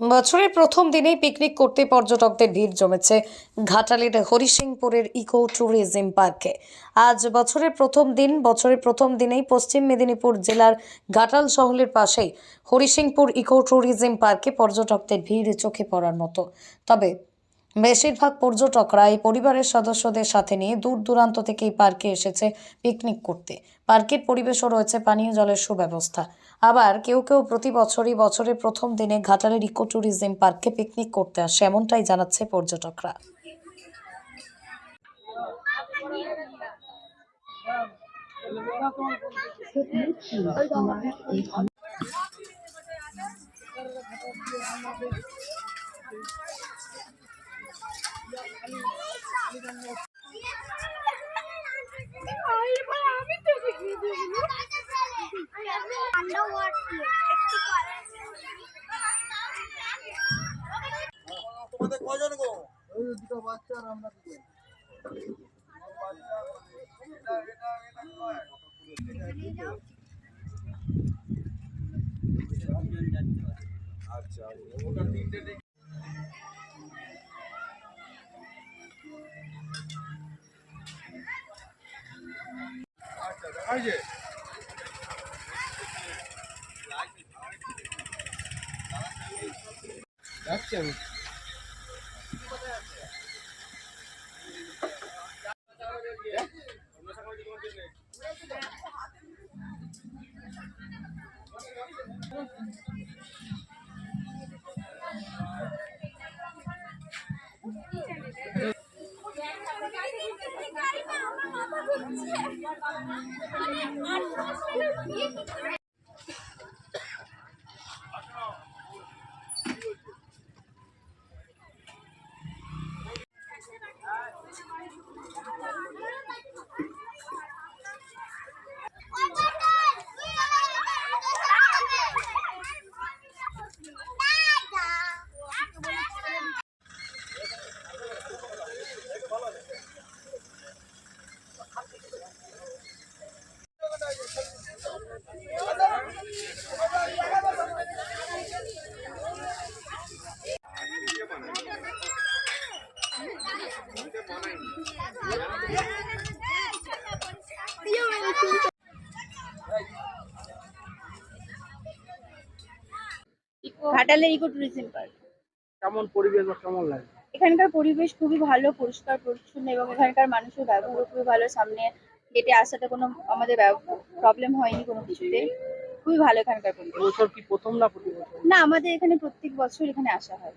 বছরের প্রথম দিনেই পিকনিক করতে পর্যটকদের ভিড় জমেছে ঘাটালের হরিসিংপুরের ইকো ট্যুরিজম পার্কে। আজ বছরের প্রথম দিন, বছরের প্রথম দিনেই পশ্চিম মেদিনীপুর জেলার ঘাটাল শহরের পাশেই হরিসিংপুর ইকো ট্যুরিজম পার্কে পর্যটকদের ভিড় চোখে পড়ার মতো। তবে বেশিরভাগ পর্যটকরা এই পরিবারের সদস্যদের সাথে নিয়ে দূর দূরান্ত থেকে এই পার্কে এসেছে পিকনিক করতে। পার্কের পরিবেশও রয়েছে পানীয় জলের সুব্যবস্থা। আবার কেউ কেউ প্রতি বছরই বছরের প্রথম দিনে ঘাটালের ইকো ট্যুরিজম পার্কে পিকনিক করতে আসে, এমনটাই জানাচ্ছে পর্যটকরা। তোমাদের কজন গো? ওই দুটো আচ্ছা। ওটা তিনটে টিকিট আচ্ছা দেখাই যে। যাচ্ছি আমি ঘাটালের ইকো ট্যুরিজম পার্ক। কেমন পরিবেশ বা কেমন লাগে? এখানকার পরিবেশ খুবই ভালো পরিষ্কার পরিচ্ছন্ন এবং এখানকার মানুষের ব্যবহারও খুবই ভালো। সামনে হেঁটে আসাতে কোনো আমাদের প্রবলেম হয়নি কোনো কিছুতে। খুবই ভালো এখানকার পরিবেশ। কি প্রথম না প্রতি না আমাদের এখানে প্রত্যেক বছর এখানে আসা হয়।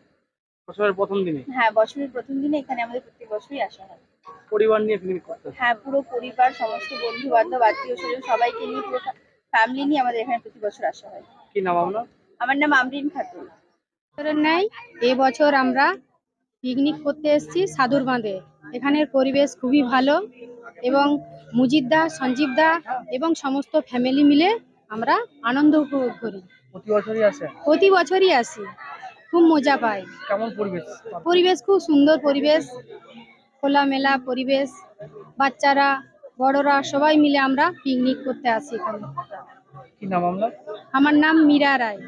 বছরের প্রথম দিনে? হ্যাঁ বছরের প্রথম দিনে এখানে আমাদের প্রত্যেক বছরই আসা হয়। পরিবার নিয়ে পিকনিক করতে হ্যাঁ পুরো পরিবার সমস্ত বন্ধু বান্ধব আত্মীয় স্বজন সবাইকে নিয়ে পুরো ফ্যামিলি নিয়ে আমাদের এখানে প্রতি বছর আসা হয়। কি নাম আপনার? আমার নাম আমরিন খাতুন। বছরের ন্যায় এবছর আমরা পিকনিক করতে এসেছি সাধুর বাঁধে। এখানের পরিবেশ খুবই ভালো এবং মুজিদদা সঞ্জীবদা এবং সমস্ত ফ্যামিলি মিলে আমরা আনন্দ উপভোগ করি। প্রতি বছরই আসে? প্রতি বছরই আসি। খুব মজা পাই কেমন পরিবেশ? পরিবেশ খুব সুন্দর পরিবেশ খোলামেলা পরিবেশ বাচ্চারা বড়রা সবাই মিলে আমরা পিকনিক করতে আসি এখানে। কি নাম আমার নাম মীরা রায়।